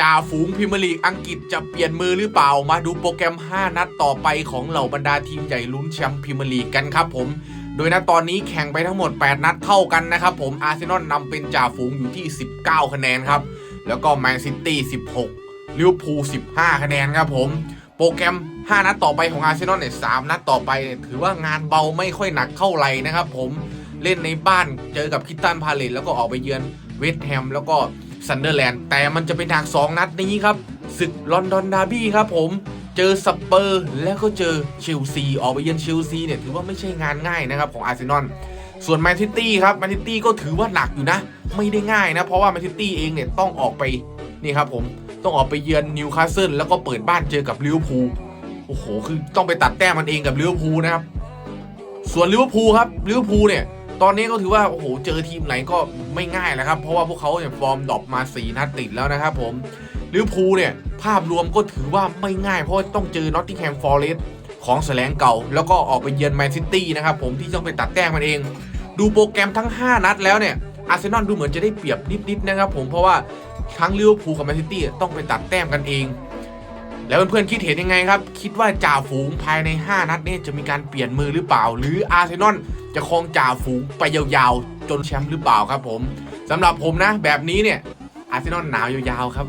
จ่าฝูงพรีเมียร์ลีกอังกฤษจะเปลี่ยนมือหรือเปล่า มาดูโปรแกรม 5 นัดต่อไปของเหล่าบรรดาทีมใหญ่ลุ้นแชมป์พรีเมียร์ลีกกันครับผม โดยณตอนนี้แข่งไปทั้งหมด 8 นัดเท่ากันนะครับผมอาร์เซนอลนำเป็นจ่าฝูงอยู่ที่ 19 คะแนนครับ แล้วก็แมนซิตี้ 16ลิเวอร์พูล 15 คะแนนครับผม โปรแกรม 5 นัดต่อไปของอาร์เซนอลเนี่ย3นัดต่อไปเนี่ยถือว่างานเบาไม่ค่อยหนักเท่าไหร่นะครับผมเล่นในบ้านเจอกับคิตตันพาเลตแล้วก็ออกไปเยือนเวสต์แฮมแล้วก็ ซันเดอร์แลนด์แต่มันจะเป็นทาง2นัดนี้ครับศึกลอนดอนดาร์บี้ครับผมเจอสเปอร์แล้วก็เจอเชลซีออกไปเยือนเชลซีเนี่ยถือว่าไม่ใช่งานง่ายนะครับของอาร์เซนอลส่วนแมนซิตี้ครับแมนซิตี้ก็ถือว่าหนักอยู่นะ ไม่ได้ง่ายนะ เพราะว่าแมนซิตี้เองเนี่ยต้องออกไปนี่ครับผมต้องออกไปเยือนนิวคาสเซิลแล้วก็เปิดบ้านเจอกับลิเวอร์พูลโอ้โห คือต้องไปตัดแต้มมันเองกับลิเวอร์พูลนะครับ ส่วนลิเวอร์พูลครับลิเวอร์พูลเนี่ย ตอนนี้ก็ถือว่าโอ้โหเจอทีมไหนก็ไม่ง่ายแล้วครับ เพราะว่าพวกเขาเนี่ยฟอร์มดรอปมา4นัดติดแล้วนะครับผมลิเวอร์พูลเนี่ยภาพรวมก็ถือว่าไม่ง่ายเพราะต้องเจอนอตติงแฮมฟอร์เรสของแสลงเก่า แล้วก็ออกไปเยือนแมนซิตี้นะครับผมที่ต้องไปตัดแต้มมันเอง ดูโปรแกรมทั้ง 5 นัดแล้วเนี่ยอาร์เซนอลดูเหมือนจะได้เปรียบนิดๆนะครับผมเพราะว่าทั้งลิเวอร์พูลกับแมนซิตี้ต้องไปตัดแต้มกันเอง แล้วเพื่อนๆคิดเห็นยังไงครับ คิดว่าจ่าฝูงภายใน 5 นัดนี้จะมีการเปลี่ยนมือหรือเปล่า หรืออาร์เซนอล จะครองจ่าฝูงไปยาวๆ จนแชมป์หรือเปล่าครับผมสำหรับผมนะแบบนี้เนี่ยอาร์เซนอลหนาวยาวๆครับ